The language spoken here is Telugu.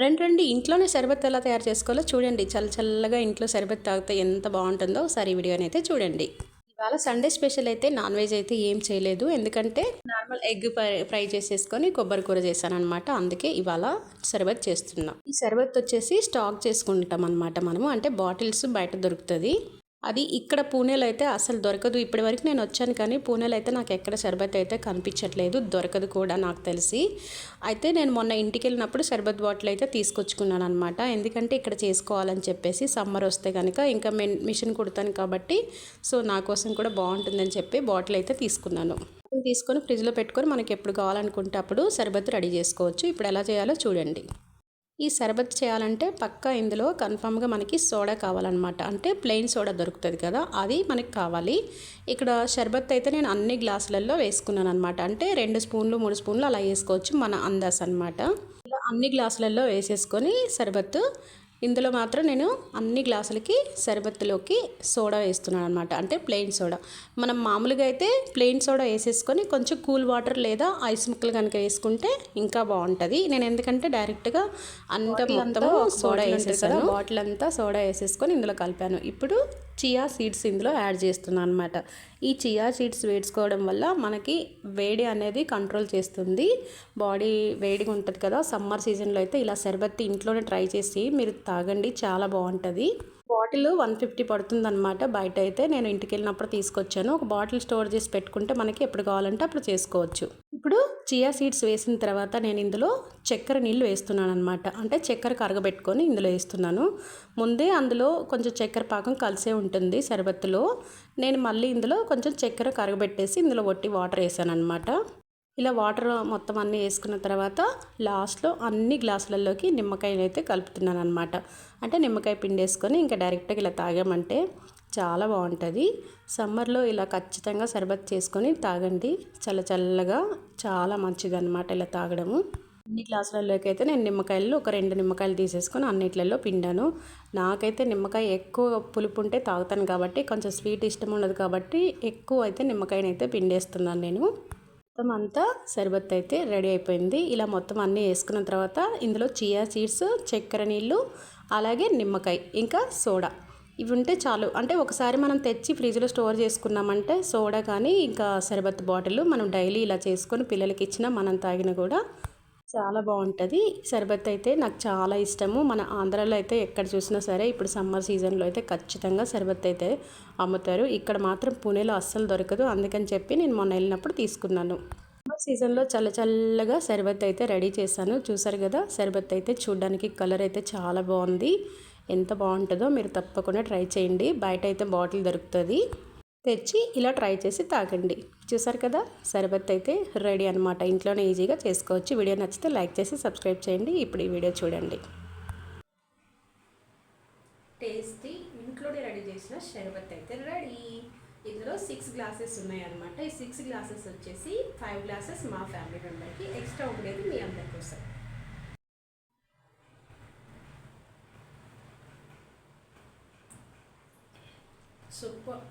రెండు రెండు ఇంట్లోనే షర్బత్ ఎలా తయారు చేసుకోవాలో చూడండి. చల్ల చల్లగా ఇంట్లో షర్బత్ తాగితే ఎంత బాగుంటుందో ఒకసారి ఈ వీడియోని అయితే చూడండి. ఇవాళ సండే స్పెషల్ అయితే నాన్ వెజ్ అయితే ఏం చేయలేదు. ఎందుకంటే నార్మల్ ఎగ్ ఫ్రై చేసేసుకొని కొబ్బరి కూర చేశాను అనమాట అందుకే ఇవాళ షర్బత్ చేస్తున్నాం. ఈ షర్బత్ వచ్చేసి స్టాక్ చేసుకుంటాం అనమాట మనము. అంటే బాటిల్స్ బయట దొరుకుతుంది. అది ఇక్కడ పూణేలో అయితే అసలు దొరకదు. ఇప్పటి వరకు నేను వచ్చాను కానీ పూణేలో అయితే నాకు ఎక్కడ షర్బత్ అయితే కనిపించట్లేదు. దొరకదు కూడా నాకు తెలిసి. అయితే నేను మొన్న ఇంటికి వెళ్ళినప్పుడు షర్బత్ బాటిల్ అయితే తీసుకొచ్చుకున్నాను అనమాట ఎందుకంటే ఇక్కడ చేసుకోవాలని చెప్పేసి సమ్మర్ వస్తే కనుక ఇంకా మిషన్ కుడతాను కాబట్టి సో నా కోసం కూడా బాగుంటుందని చెప్పి బాటిల్ అయితే తీసుకున్నాను. తీసుకొని ఫ్రిడ్జ్లో పెట్టుకొని మనకి ఎప్పుడు కావాలనుకుంటే అప్పుడు షర్బత్ రెడీ చేసుకోవచ్చు. ఇప్పుడు ఎలా చేయాలో చూడండి. ఈ షర్బత్ చేయాలంటే పక్క ఇందులో కన్ఫామ్గా మనకి సోడా కావాలన్నమాట. అంటే ప్లెయిన్ సోడా దొరుకుతుంది కదా అది మనకి కావాలి. ఇక్కడ షర్బత్ అయితే నేను అన్ని గ్లాసులలో వేసుకున్నాను అనమాట అంటే రెండు స్పూన్లు మూడు స్పూన్లు అలా వేసుకోవచ్చు మన అందాస్ అనమాట ఇలా అన్ని గ్లాసులలో వేసేసుకొని షర్బత్ ఇందులో మాత్రం నేను అన్ని గ్లాసులకి సరిబత్తులోకి సోడా వేస్తున్నాను అనమాట అంటే ప్లెయిన్ సోడా. మనం మామూలుగా అయితే ప్లెయిన్ సోడా వేసేసుకొని కొంచెం కూల్ వాటర్ లేదా ఐస్ ముక్కలు కనుక వేసుకుంటే ఇంకా బాగుంటుంది. నేను ఎందుకంటే డైరెక్ట్గా అంత మొత్తము సోడా వేసేసాను. బాటిల్ అంతా సోడా వేసేసుకొని ఇందులో కలిపాను. ఇప్పుడు చియా సీడ్స్ ఇందులో యాడ్ చేస్తున్నాను అనమాట ఈ చియా సీడ్స్ వేసుకోవడం వల్ల మనకి వేడి అనేది కంట్రోల్ చేస్తుంది. బాడీ వేడిగా ఉంటుంది కదా సమ్మర్ సీజన్లో అయితే ఇలా సరిబత్తి ఇంట్లోనే ట్రై చేసి మీరు తాగండి చాలా బాగుంటుంది. బాటిల్ వన్ ఫిఫ్టీ పడుతుంది అనమాట బయట అయితే నేను ఇంటికి వెళ్ళినప్పుడు తీసుకొచ్చాను. ఒక బాటిల్ స్టోర్ చేసి పెట్టుకుంటే మనకి ఎప్పుడు కావాలంటే అప్పుడు చేసుకోవచ్చు. ఇప్పుడు చియా సీడ్స్ వేసిన తర్వాత నేను ఇందులో చక్కెర నీళ్ళు వేస్తున్నాను అనమాట అంటే చక్కెర కరగబెట్టుకొని ఇందులో వేస్తున్నాను. ముందే అందులో కొంచెం చక్కెర పాకం కలిసే ఉంటుంది శరబత్తులో నేను మళ్ళీ ఇందులో కొంచెం చక్కెర కరగబెట్టేసి ఇందులో వట్టి వాటర్ వేసాను అనమాట ఇలా వాటర్ మొత్తం అన్నీ వేసుకున్న తర్వాత లాస్ట్లో అన్ని గ్లాసులలోకి నిమ్మకాయలు అయితే కలుపుతున్నాను అనమాట అంటే నిమ్మకాయ పిండి వేసుకొని ఇంకా డైరెక్ట్గా ఇలా తాగామంటే చాలా బాగుంటుంది. సమ్మర్లో ఇలా ఖచ్చితంగా సర్బత్ చేసుకొని తాగండి. చల్ల చల్లగా చాలా మంచిది అనమాట ఇలా తాగడము. అన్ని గ్లాసులలోకి అయితే నేను నిమ్మకాయలు ఒక రెండు నిమ్మకాయలు తీసేసుకొని అన్నిట్లలో పిండాను. నాకైతే నిమ్మకాయ ఎక్కువ పులుపు ఉంటే తాగుతాను కాబట్టి కొంచెం స్వీట్ ఇష్టం ఉండదు కాబట్టి ఎక్కువ అయితే నిమ్మకాయనైతే పిండేస్తున్నాను నేను. మొత్తం అంతా సరిబత్ అయితే రెడీ అయిపోయింది. ఇలా మొత్తం అన్నీ వేసుకున్న తర్వాత ఇందులో చియా సీడ్స్ చక్కెర నీళ్ళు అలాగే నిమ్మకాయ ఇంకా సోడా. ఇవి ఉంటే చాలు. అంటే ఒకసారి మనం తెచ్చి ఫ్రిడ్జ్లో స్టోర్ చేసుకున్నామంటే సోడా కానీ ఇంకా సరిబత్ బాటిల్ మనం డైలీ ఇలా చేసుకొని పిల్లలకి ఇచ్చినా మనం తాగినా కూడా చాలా బాగుంటుంది. సరిబత్ అయితే నాకు చాలా ఇష్టము. మన ఆంధ్రాలో అయితే ఎక్కడ చూసినా సరే ఇప్పుడు సమ్మర్ సీజన్లో అయితే ఖచ్చితంగా సరిబత్ అయితే అమ్ముతారు. ఇక్కడ మాత్రం పూణేలో అస్సలు దొరకదు. అందుకని చెప్పి నేను మొన్న వెళ్ళినప్పుడు తీసుకున్నాను. సమ్మర్ సీజన్లో చల్ల చల్లగా సరిబత్ అయితే రెడీ చేశాను. చూసారు కదా సరిబత్ అయితే చూడడానికి కలర్ అయితే చాలా బాగుంది. ఎంత బాగుంటుందో మీరు తప్పకుండా ట్రై చేయండి. బయట అయితే బాటిల్ దొరుకుతుంది. తెచ్చి ఇలా ట్రై చేసి తాగండి. చూసారు కదా? సరబత్ అయితే రెడీ అనమాట ఇంట్లోనే ఈజీగా చేసుకోవచ్చు. వీడియో నచ్చితే లైక్ చేసి సబ్స్క్రైబ్ చేయండి. ఇప్పుడు ఈ వీడియో చూడండి. టేస్టీ ఇంట్లోనే రెడీ చేసిన షర్బత్ అయితే రెడీ. ఇందులో సిక్స్ గ్లాసెస్ ఉన్నాయన్నమాట. ఈ సిక్స్ గ్లాసెస్ వచ్చేసి ఫైవ్ గ్లాసెస్ మా ఫ్యామిలీ మెంబర్కి ఎక్స్ట్రా ఉండేది మీ అందరి కోసం. సూపర్.